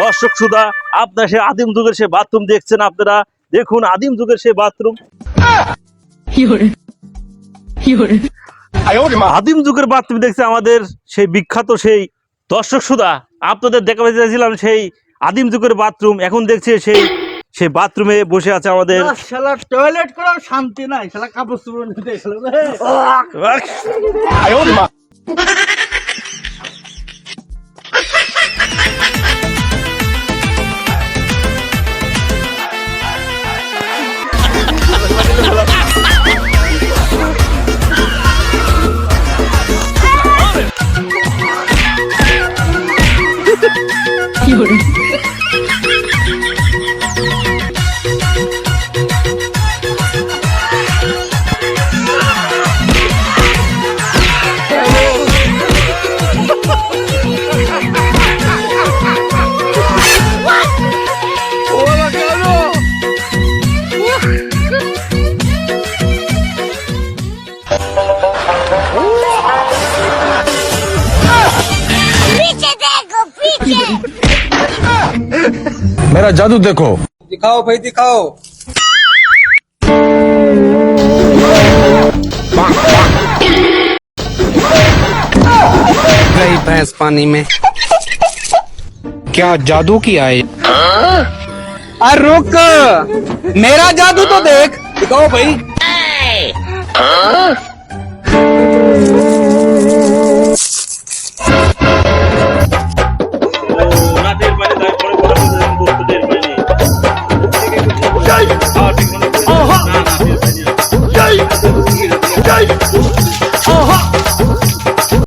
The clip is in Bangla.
দর্শক সুদা আপনার সে আদিম যুগের সে বাথরুম দেখছেন আপনারা? দেখুন আদিম যুগের সে বাথরুম আদিম যুগের বাথরুম দেখছে আমাদের সেই বিখ্যাত সেই দর্শক সুদা। আপনাদের দেখা চাইছিলাম সেই আদিম যুগের বাথরুম এখন দেখছে সেই সে বাথরুমে বসে আছে আমাদের টয়লেট করার শান্তি নাই কাপড় চুপড় নিতে Pique, Deco, pique! मेरा जादू देखो। दिखाओ भाई दिखाओ। गई भैंस पानी में। क्या जादू किया है? अरे रुक। मेरा जादू तो देख। दिखाओ भाई। Oh,